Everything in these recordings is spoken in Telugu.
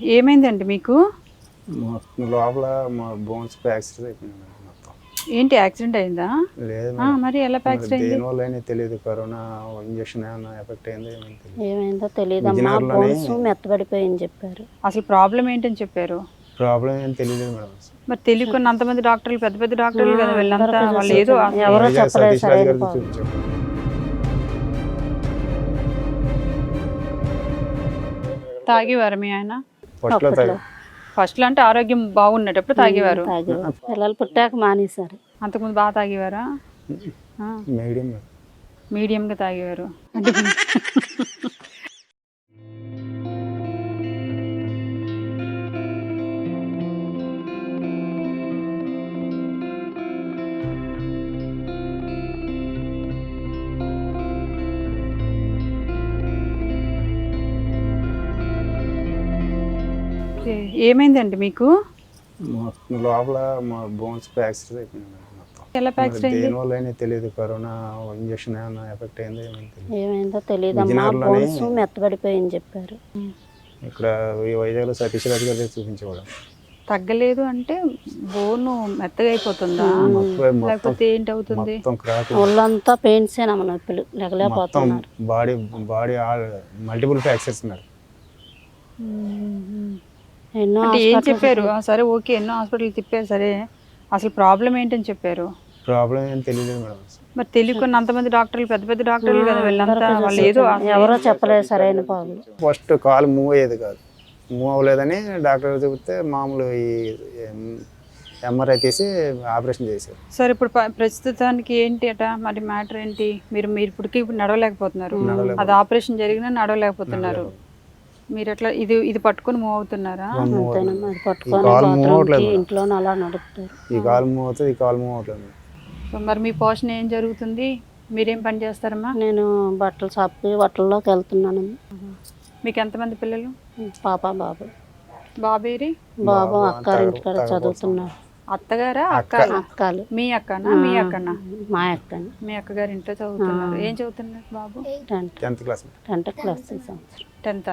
ఏమైందండి మీకు? లోపల మా బోన్స్ ఫ్రాక్చర్ అయిపోయింది మొత్తం. ఏంటి యాక్సిడెంట్ అయిందా? లేదు ఆ, మరి ఎలా ఫ్రాక్చర్ అయింది? దేని వల్ల తెలియదు కరోనా ఇంజక్షన్ ఏమైనా ఎఫెక్ట్ అయిందో తెలియదు. ఏమైందో తెలియదు అమ్మా బోన్స్ మెత్తబడిపోయింది చెప్పారు. అసలు ప్రాబ్లం ఏంటని చెప్పారు? ప్రాబ్లం ఏం తెలియలేదు మేడం మరి తెలియకుండా అంతమంది డాక్టర్లు పెద్ద పెద్ద డాక్టర్లు కదా వీళ్ళంతా వాళ్ళు ఏదో ఎవరో చెప్పలేదు. చూపించాం తాగేవారు మీ ఆయన? ఫస్ట్ అంటే ఆరోగ్యం బాగున్నప్పుడు తాగేవారు. తాగేవారు. పిల్లలు పుట్టాక మానేశారు. అంతకుముందు బాగా తాగేవారా? ఆ, మీడియం. మేడం మీడియంగా తాగేవారు. ఏమైందండి మీకు? లోపల మా బోన్స్ ఫ్రాక్చర్ అయిపోయింది ఎలా ఫ్రాక్చర్ అయింది? దేని వల్ల అయినా తెలియదు కరోనా ఇంజక్షన్ ఏమైనా ఎఫెక్ట్ అయిందో ఏమైందో తెలియదు అమ్మా బోన్స్ మెత్తబడిపోయింది చెప్పారు. ఇక్కడ ఈ వైజాగ్లో సతీష్ రాజు గారి చూపించేవాడు తగ్గలేదు అంటే బోను మెత్తగా అయిపోతుందా? లేకపోతే ఏంటి అవుతుంది ఒళ్ళంతా పెయిన్స్ ఏనమ్మ నొప్పులు. మొత్తం లెగలేకపోతున్నారు బాడీ బాడీ మల్టిపుల్ ఫ్రాక్చర్స్ ఉన్నారు ఎన్నో అంటే ఏం చెప్పారు? ఆ, సరే ఓకే ఎన్నో హాస్పిటల్ తిప్పారు సరే. అసలు ప్రాబ్లం ఏంటని చెప్పారు? ప్రాబ్లం ఏం తెలియలేదు మేడం మరి తెలియకుండా అంతమంది డాక్టర్లు పెద్ద పెద్ద డాక్టర్లు కదా వీళ్ళంతా వాళ్ళు ఏదో ఎవరో చెప్పలేదు సరైన పాపం ఫస్ట్ కాలు మూవ్ అయ్యేది కాదు. మూవ్ అవ్వలేదని డాక్టర్ చెబితే మామూలు ఈ ఎంఆర్ఐ తీసి ఆపరేషన్ చేశారు. సరే ఇప్పుడు ప- ప్రస్తుతానికి ఏంటి అట? మరి మ్యాటర్ ఏంటి? మీరు మీరు ఇప్పటికి ఇప్పుడు నడవలేకపోతున్నారు అది ఆపరేషన్ జరిగినా నడవలేకపోతున్నారు. మీరు ఎట్లా ఇది ఇది పట్టుకొని మూవ్ అవుతున్నారా? అంతేనమ్మా అది పట్టుకొని కాలు మూవ్ బాత్రూమ్కి ఇంట్లోనే అలా నడుపుతారు. ఈ కాలు మూవ్ అవుతుంది ఈ కాలు మూవ్ అవ్వట్లేదు సో మరి మీ పోషణ ఏం జరుగుతుంది? మీరేం పని చేస్తారమ్మా? నేను బట్టలు షాప్కి బట్టల్లోకి వెళ్తున్నాను. మీకు ఎంతమంది పిల్లలు? పాప బాబు. బాబేరి? బాబు అక్కారింటికాడ చదువుతున్నాడు అత్తగారా అక్క. అక్కలు? మీ అక్కనా? మీ అక్కనా? మా అక్కని. మీ అక్కగారి ఇంట్లో చదువుతున్నారు. ఏం చదువుతున్నారు బాబు? Tenth. Tenth class tenth class ఈ సంవత్సరం. టెన్త్?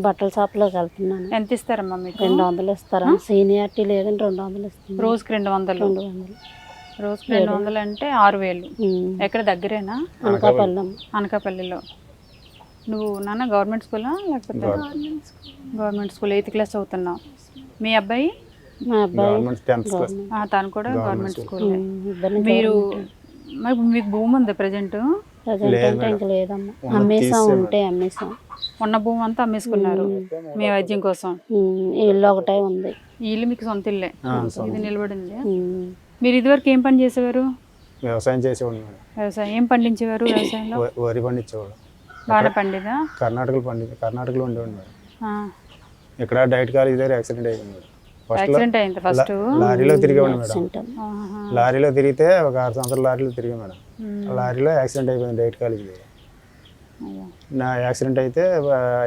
బట్టల షాప్లోకి వెళ్తున్నాను. ఎంత ఇస్తారమ్మా మీకు? రెండు వందలు ఇస్తారా? సీనియారిటీ లేదని రెండు వందలు ఇస్తుంది. రోజుకి రెండు వందలు. రెండు వందలు. రోజుకి రెండు వందలు అంటే ఆరు వేలు. ఎక్కడ దగ్గరేనా? అనకాపల్లి. అనకాపల్లిలో. నువ్వు నాన్న గవర్నమెంట్ స్కూలా లేకపోతే? Government school. ఎయిత్ క్లాస్ చదువుతున్నావు. మీ అబ్బాయి? మా అబ్బాయి గవర్నమెంట్ టెన్త్ క్లాస్ ఆ, తను కూడా గవర్నమెంట్ స్కూల్ ఇద్దరిని మీరు మరి మీకు భూమి ఉంది ప్రజెంట్? ప్రజెంట్ అంటే ఇంక లేదమ్మా. అమ్మేసాం ఉంటే అమ్మేసాం ఉన్న భూమి అంతా అమ్మేసుకున్నారు. మీ వైద్యం కోసం. ఉమ్, ఈ ఇల్లు ఒకటే ఉంది. ఈ ఇల్లు మీకు సొంత ఇల్లే. ఇది నిలబడింది. ఉమ్. మీరు ఇదివరకు ఏం పని చేసేవారు? వ్యవసాయం చేసేవాడు మేడం. వ్యవసాయం. ఏం పండించేవారు వ్యవసాయంలో? వ- వరి పండించేవాడు. బాగా పండిదా? కర్ణాటకలో పండి కర్ణాటకలో ఉండేవాడు మేడం. ఆ. ఇక్కడ డైట్ కాలేజ్ దగ్గర యాక్సిడెంట్ అయ్యింది మేడం. ఫస్ట్ లారీలో తిరిగేవాడు మేడం. తింటాం లారీలో తిరిగితే ఒక ఆరు సంవత్సరాలు లారీలో తిరిగా మేడం. ఆ లారీలో యాక్సిడెంట్ అయిపోయింది డైట్ కాలేజ్ దగ్గర నా యాక్సిడెంట్ అయితే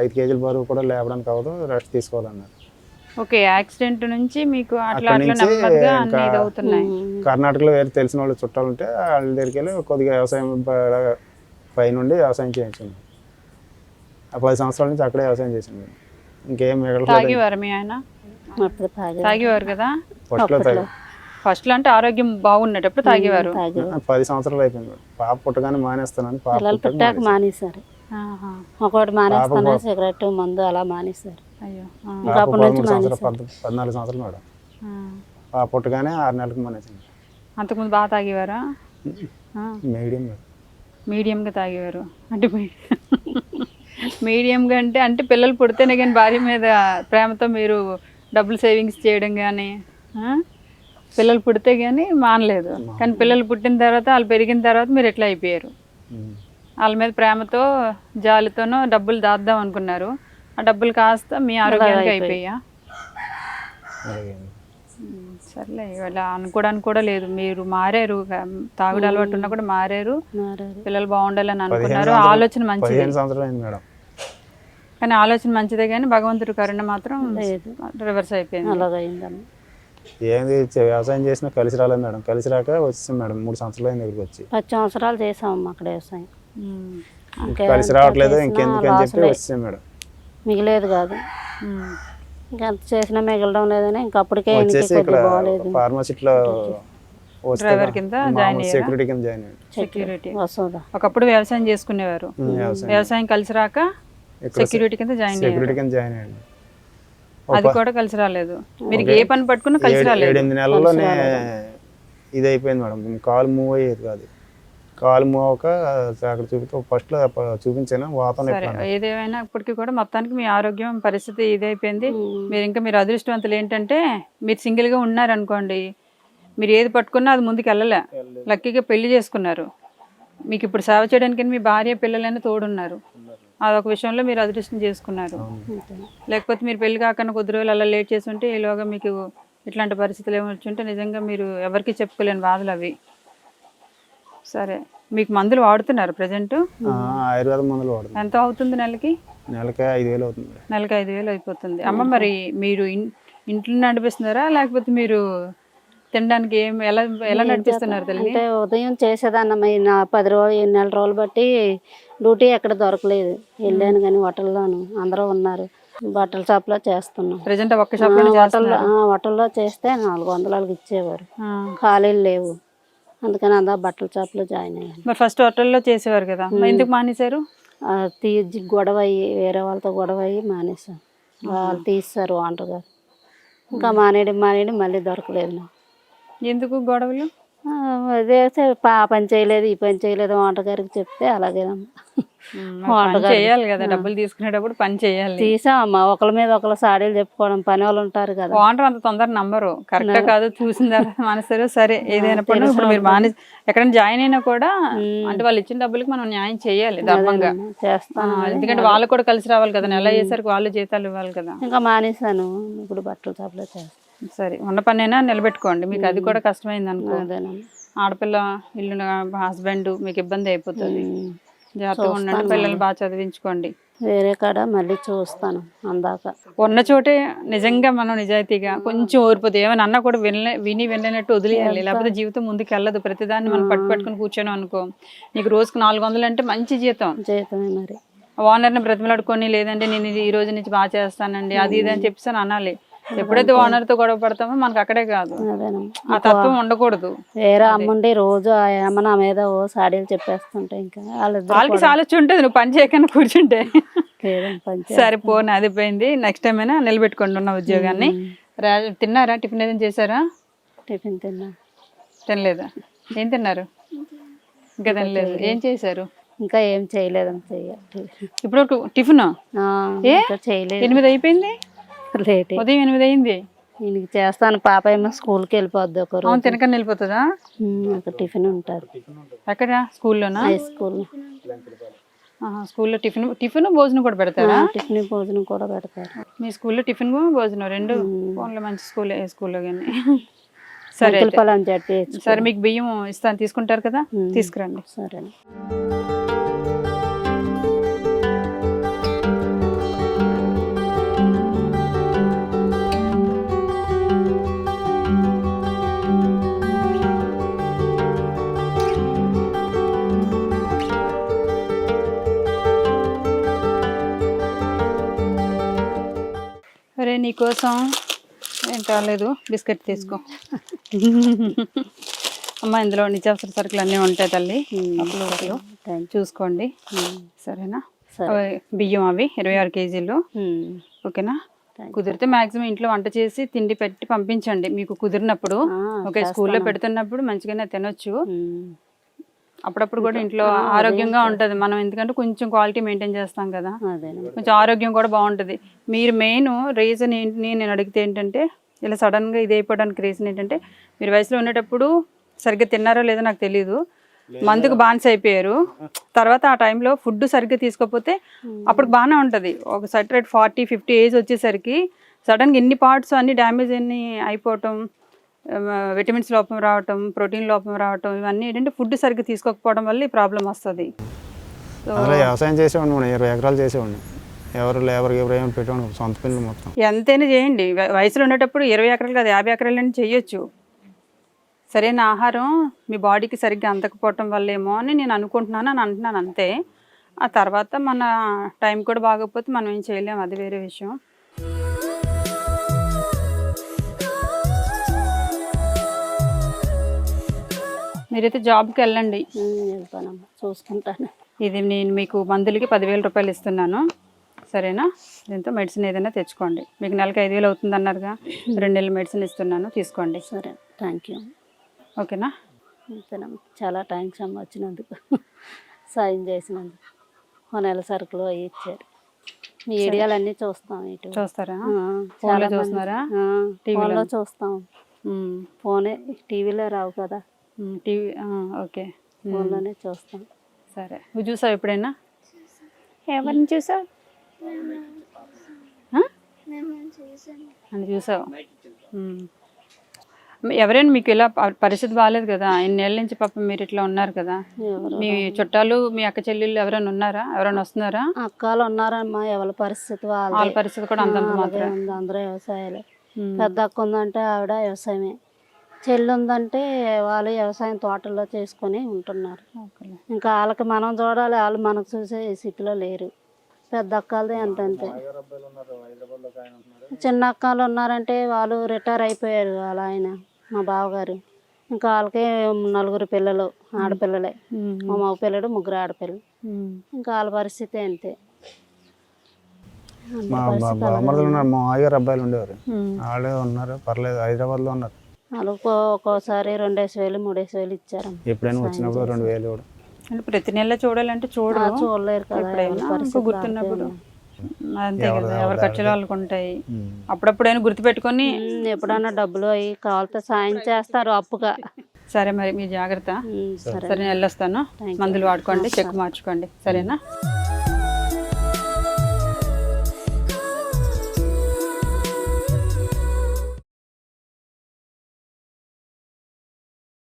ఐదు కేజీల బరువు కూడా లేపడానికి అవ్వదు రెస్ట్ తీసుకోవాలన్నారు. ఓకే యాక్సిడెంట్ నుంచి మీకు అట్లా అవుతున్నాయి కర్ణాటకలో వేరే తెలిసిన వాళ్ళు చుట్టాలు ఉంటే వాళ్ళ దగ్గరికి వెళ్ళి కొద్దిగా వ్యవసాయం పైనుండి వ్యవసాయం చేయించాను ఆ పది సంవత్సరాల నుంచి అక్కడే వ్యవసాయం నేను. ఇంకేం మిగలలేదు తాగేవారు మీ ఆయన? అప్పుడు తాగేవారు. కదా? ఫస్ట్లో అంటే ఆరోగ్యం బాగున్నప్పుడు తాగేవారు. తాగే పది సంవత్సరాలు అయిపోయింది. పాప పుట్టగానే మానేస్తానని పాప పిల్లలు పుట్టాక మానేశారు. ఒకటి మానేస్తాను సిగరెట్ మందు అలా మానేశారు. అయ్యో సంవత్సరాలు పద్- పద్నాలుగు సంవత్సరాలు మేడం. ఆ. పాప పుట్టగానే ఆరు నెలలకు మానేసింది అంతకుముందు బాగా తాగేవారా? ఆ. Medium madam. మీడియంగా తాగేవారు. అంటే మీడియంగా అంటే అంటే పిల్లలు పుడితేనే కానీ భార్య మీద ప్రేమతో మీరు డబ్బులు సేవింగ్స్ చేయడం కానీ పిల్లలు పుడితే కానీ మానలేదు. కానీ పిల్లలు పుట్టిన తర్వాత వాళ్ళు పెరిగిన తర్వాత మీరు ఎట్లా అయిపోయారు. వాళ్ళ మీద ప్రేమతో జాలితోనో డబ్బులు దాద్దాం అనుకున్నారు. ఆ డబ్బులు కాస్త మీ ఆరోగ్యానికి అయిపోయా? సర్లే ఇవాళ అనుకోవడానికి కూడా లేదు. మీరు మారారు. తాగుడు అలవాటు ఉన్నా కూడా మారారు. పిల్లలు బాగుండాలని అనుకున్నారు. ఆలోచన మంచిది. మేడం. కానీ ఆలోచన మంచిదే కానీ భగవంతుడి కరుణ మాత్రం లేదు. రివర్స్ అయిపోయింది. అలాగైందమ్మా ఏంది చే- వ్యవసాయం చేసినా కలిసి రాలేదు మేడం. కలిసి రాక వచ్చేసాం మేడం. మూడు సంవత్సరాలు అయింది ఇక్కడికి వచ్చి. పది సంవత్సరాలు చేసామమ్మా అక్కడ వ్యవసాయం. ఉమ్. ఇంకా కలిసి రావట్లేదు ఇంకెందుకు అని చెప్పి వచ్చేసాం మేడం. మిగిలేదు కాదు. ఉమ్. ఇంకా ఎంత చేసినా మిగలడం లేదని ఇంకా అప్పటికే ఇంటికి వచ్చేసి ఇక్కడ కొద్దిగా బాగాలేదు. కింద జాయిన్ అయ్యారా? సెక్యూరిటీ కింద జాయిన్ అయ్యాను సెక్యూరిటీ వస్తుందా ఒకప్పుడు వ్యవసాయం చేసుకునేవారు. ఉమ్, వ్యవసాయం కలిసి రాక సెక్యూరిటీ కింద జాయిన్ అయ్యారు సెక్యూరిటీ కింద జాయిన్ అయ్యాను అది కూడా కలిసి రాలేదు. మీరు ఏ పని పట్టుకున్నా కలిసి రాలేదు. ఏడెనిమిది నెలల్లోనే ఇది అయిపోయింది మేడం. కాలు మూవ్ అయ్యేది కాదు. కాలు మూవ్ అవ్వక అక్కడ చూపితే ఫస్ట్లో చూపించాను ఎట్లా ఏదేమైనా ఇప్పటికీ కూడా మొత్తానికి మీ ఆరోగ్యం పరిస్థితి ఇదైపోయింది మీరు ఇంకా మీరు అదృష్టవంతులు ఏంటంటే మీరు single గా ఉన్నారనుకోండి మీరు ఏది పట్టుకున్నా అది ముందుకు వెళ్ళలే. లక్కీగా పెళ్ళి చేసుకున్నారు. మీకు ఇప్పుడు సేవ చేయడానికి మీ భార్య పిల్లలైనా తోడున్నారు. అదొక విషయంలో మీరు అదృష్టం చేసుకున్నారు. లేకపోతే మీరు పెళ్ళి కాకుండా కొద్ది రోజులు అలా లేట్ చేసి ఉంటే ఈలోగా మీకు ఇట్లాంటి పరిస్థితులు ఏమి వచ్చి ఉంటే నిజంగా మీరు ఎవరికి చెప్పుకోలేని బాధలు అవి. సరే మీకు మందులు వాడుతున్నారు ప్రజెంట్ ఆయుర్వేద మందులు వాడుతుంది ఎంత అవుతుంది నెలకి? నెలకి ఐదు వేలు అవుతుంది. నెలకి ఐదు వేలు అయిపోతుంది. అమ్మ మరి మీరు ఇంట్లో నడిపిస్తున్నారా? లేకపోతే మీరు తినడానికి ఏం ఎలా ఎలా నడిపిస్తున్నారు తల్లి? అంటే ఉదయం చేసేదాన్నమ్మ ఈ నా పది రోజులు ఈ నెల రోజులు బట్టి డ్యూటీ ఎక్కడ దొరకలేదు. వెళ్ళాను కానీ హోటల్లోను. అందరూ ఉన్నారు. బట్టల షాప్లో చేస్తున్నాం. ప్రజెంట్ ఒక్క షాప్ హోటల్లో హోటల్లో చేస్తే నాలుగు వందలు వాళ్ళకి ఇచ్చేవారు ఖాళీలు లేవు. అందుకని అందా బట్టల షాప్లో జాయిన్ అయ్యాను మరి ఫస్ట్ హోటల్లో చేసేవారు కదా? ఎందుకు మానేశారు? తీసి గొడవ అయ్యి వేరే వాళ్ళతో గొడవ అయ్యి మానేసాం వాళ్ళు తీస్తారు ఓనర్ గారు. ఇంకా మానేయడం మానేయడం మళ్ళీ దొరకలేదు నాకు ఎందుకు గొడవలు? ఆ, అదే సరే, పా పని చేయలేదు ఈ పని చేయలేదు ఓనర్ గారికి చెప్తే అలాగేనమ్మా పని చేయాలి కదా డబ్బులు తీసుకునేటప్పుడు పని చేయాలి. తీసామమ్మా ఒకళ్ళ మీద ఒకళ్ళ సాడీలు చెప్పుకోవడం పని వాళ్ళు ఉంటారు కదా. ఓనర్ అంత తొందర నంబరు కరెక్ట్ కాదు చూసిన తర్వాత మానేస్తారు సరే ఏదైనప్పుడు ఇప్పుడు మీరు మానే ఎక్కడైనా జాయిన్ అయినా కూడా అంటే వాళ్ళు ఇచ్చిన డబ్బులకి మనం న్యాయం చేయాలి ధర్మంగా చేస్తాను ఆ, ఎందుకంటే వాళ్ళు కూడా కలిసి రావాలి కదా నెల అయ్యేసరికి వాళ్ళు జీతాలు ఇవ్వాలి కదా. ఇంకా మానేశాను ఇప్పుడు బట్టల షాప్లో చేస్తాను సరే ఉన్న పనైనా నిలబెట్టుకోండి. మీకు అది కూడా కష్టమైంది అనుకో ఆడపిల్ల ఇల్లు హస్బెండ్ మీకు ఇబ్బంది అయిపోతుంది. జాగ్రత్తగా ఉండండి. పిల్లల్ని బాగా చదివించుకోండి. వేరే కాడ మళ్ళీ చూస్తాను అందాక. ఉన్న చోటే నిజంగా మనం నిజాయితీగా కొంచెం ఓరిపోతే ఏమైనా అన్నా కూడా వినలే విని వినలేనట్టు వదిలేయాలి లేకపోతే జీవితం ముందుకు వెళ్ళదు ప్రతిదాన్ని మనం పట్టు పట్టుకుని కూర్చొని అనుకో. నీకు రోజుకు నాలుగు వందలు అంటే మంచి జీతం. జీతమే మరి. ఓనర్ని బ్రతిమలాడుకొని లేదంటే నేను ఇది ఈ రోజు నుంచి బాగా చేస్తానండి అది ఇది అని చెప్పేసి అని అనాలి. ఎప్పుడైతే ఓనర్తో గొడవ పడతామో మనకు అక్కడే కాదు. ఆ తత్వం ఉండకూడదు. వేరే అమ్ముండి రోజు అమ్మ నా మీద ఓ సాడీలు చెప్పేస్తుంటే ఇంకా వాళ్ళకి సాలొచ్చి ఉంటుంది నువ్వు పని చేయకుండా కూర్చుంటే. సరే పోనీ అది పోయింది. నెక్స్ట్ టైం అయినా నిలబెట్టుకోండి ఉన్న ఉద్యోగాన్ని. తిన్నారా? టిఫిన్ ఏదైనా చేశారా? టిఫిన్ తిన్నా. తినలేదా? ఏం తిన్నారు? ఇంకా తినలేదు. ఏం చేశారు? ఇంకా ఏం చెయ్యాలి. ఇప్పుడు టిఫిన్ చేయలేదు. ఎనిమిది అయిపోయింది? లేట్. ఉదయం ఎనిమిది అయింది ఈయనకి చేస్తాను పాప ఏమో స్కూల్కి వెళ్ళిపోద్ది ఒక రోజు. తినకని వెళ్ళిపోతుందా? ఒక టిఫిన్ ఉంటుంది. ఎక్కడ? స్కూల్లోనా? High school. స్కూల్లో టిఫిన్ టిఫిన్ భోజనం కూడా పెడతారా? టిఫిన్ భోజనం కూడా పెడతారు. మీ స్కూల్లో టిఫిన్ భోజనం రెండు? ఫోన్లో మంచి స్కూల్ ఏ స్కూల్లో కానీ. సరే సరే మీకు బియ్యం ఇస్తాను తీసుకుంటారు కదా? తీసుకురండి. సరే నీకోసం ఏం కాలేదు బిస్కెట్ తీసుకో. అమ్మ ఇందులో నిత్యావసర సరుకులు అన్నీ ఉంటాయి తల్లి. చూసుకోండి. సరేనా? బియ్యం అవి ఇరవై ఆరు కేజీలు. ఓకేనా? కుదిరితే మాక్సిమం ఇంట్లో వంట చేసి తిండి పెట్టి పంపించండి. మీకు కుదిరినప్పుడు ఓకే స్కూల్లో పెడుతున్నప్పుడు మంచిగానే తినొచ్చు. అప్పుడప్పుడు కూడా ఇంట్లో ఆరోగ్యంగా ఉంటుంది. మనం ఎందుకంటే కొంచెం క్వాలిటీ మెయింటైన్ చేస్తాం కదా. కొంచెం ఆరోగ్యం కూడా బాగుంటుంది. మీరు మెయిన్ రీజన్ ఏంటి నేను అడిగితే ఏంటంటే ఇలా సడన్గా ఇది అయిపోవడానికి రీజన్ ఏంటంటే మీరు వయసులో ఉండేటప్పుడు సరిగ్గా తిన్నారో లేదో నాకు తెలియదు మందుకు బానిస అయిపోయారు. తర్వాత ఆ టైంలో ఫుడ్ సరిగ్గా తీసుకోకపోతే అప్పుడు బాగానే ఉంటుంది. ఒక సటరేట్ ఫార్టీ ఫిఫ్టీ ఏజ్ వచ్చేసరికి సడన్గా ఎన్ని పార్ట్స్ అన్ని డ్యామేజ్ అన్ని అయిపోవటం విటమిన్స్ లోపం రావటం ప్రోటీన్ లోపం రావటం ఇవన్నీ ఏంటంటే ఫుడ్ సరిగ్గా తీసుకోకపోవడం వల్ల ఈ ప్రాబ్లం వస్తుంది. వ్యవసాయం చేసేవాడిని మనం ఇరవై ఎకరాలు చేసేవాడిని. ఎవరు లేబర్ ఎవరు ఏమైనా సొంత పిల్లలు మొత్తం. ఎంతైనా చేయండి. వయసులో ఉండేటప్పుడు ఇరవై ఎకరాలు కాదు యాభై ఎకరాలు అని చేయొచ్చు. సరైన ఆహారం మీ బాడీకి సరిగ్గా అందకపోవటం వల్లేమో అని నేను అనుకుంటున్నాను అని అంటున్నాను అంతే. ఆ తర్వాత మన టైం కూడా బాగోకపోతే మనం ఏం చేయలేం అది వేరే విషయం. మీరైతే జాబ్కి వెళ్ళండి. వెళ్తానమ్మా. చూసుకుంటాను. ఇది నేను మీకు మందులకి పదివేల రూపాయలు ఇస్తున్నాను. సరేనా? దీంతో మెడిసిన్ ఏదైనా తెచ్చుకోండి. మీకు నెలకి ఐదు వేలు అవుతుంది అన్నారుగా. రెండు నెలల మెడిసిన్ ఇస్తున్నాను. తీసుకోండి. సరే. Thank you. ఓకేనా? అంతేనమ్మా. చాలా థ్యాంక్స్ అమ్మ వచ్చినందుకు. సాయం చేసినందుకు. ఓ నెల సరుకులు అవి ఇచ్చారు. మీ వీడియోలు అన్నీ చూస్తాం ఇటు. చూస్తారా? చాలా చూస్తున్నారా? టీవీలో? చూస్తాం. ఫోనే టీవీలో రావు కదా. TV okay. ఫోన్లోనే చూస్తాం. సరే. నువ్వు చూసావు ఎప్పుడైనా? ఎవరిని చూసావు? అని చూసావు. ఎవరైనా మీకు ఇలా పరిస్థితి బాగాలేదు కదా? ఇన్నేళ్ళ నుంచి పాపం మీరు ఇట్లా ఉన్నారు కదా? మీ చుట్టాలు మీ అక్క చెల్లెళ్ళు ఎవరైనా ఉన్నారా? ఎవరైనా వస్తున్నారా? అక్కలు ఉన్నారమ్మా ఎవరి పరిస్థితి వాళ్ళ పరిస్థితి కూడా అందరూ వ్యవసాయాలే. పెద్ద అక్క ఉందంటే ఆవిడ వ్యవసాయమే. చెల్లి ఉందంటే వాళ్ళు వ్యవసాయం తోటల్లో చేసుకొని ఉంటున్నారు. ఇంకా వాళ్ళకి మనం చూడాలి వాళ్ళు మనకు చూసే స్థితిలో లేరు. పెద్ద అక్కలది అంతంతే చిన్న అక్కలు ఉన్నారంటే వాళ్ళు రిటైర్ అయిపోయారు వాళ్ళ ఆయన మా బావగారు. ఇంకా వాళ్ళకి నలుగురు పిల్లలు ఆడపిల్లలే. మా మగ పిల్లడు ముగ్గురు ఆడపిల్లలు. ఇంకా వాళ్ళ పరిస్థితి అంతే. మా బామ్మర్దులు ఉన్నారు మా మామయ్యగారు అబ్బాయిలు ఉండేవారు. వాళ్ళే ఉన్నారు పర్లేదు హైదరాబాద్లో ఉన్నారు. వాళ్ళు ఒక్కో- ఒక్కోసారి రెండేసి వేలు మూడేసి వేలు ఇచ్చారమ్మ. ఎప్పుడైనా వచ్చినప్పుడు రెండు వేలు కూడా అంటే ప్రతి నెల చూడాలంటే చూడరు. చూడలేరు కదా గుర్తున్నప్పుడు. వాళ్ళకే అంతే కదా ఎవరి ఖర్చులు వాళ్ళకు ఉంటాయి ఉమ్. అప్పుడప్పుడైనా గుర్తుపెట్టుకొని ఎప్పుడన్నా డబ్బులు అవి కావాలితే సాయం చేస్తారు అప్పుగా. సరే మరి మీ జాగ్రత్త. సరే. నేను వెళ్ళొస్తాను మందులు వాడుకోండి చెక్ మార్చుకోండి. సరేనా?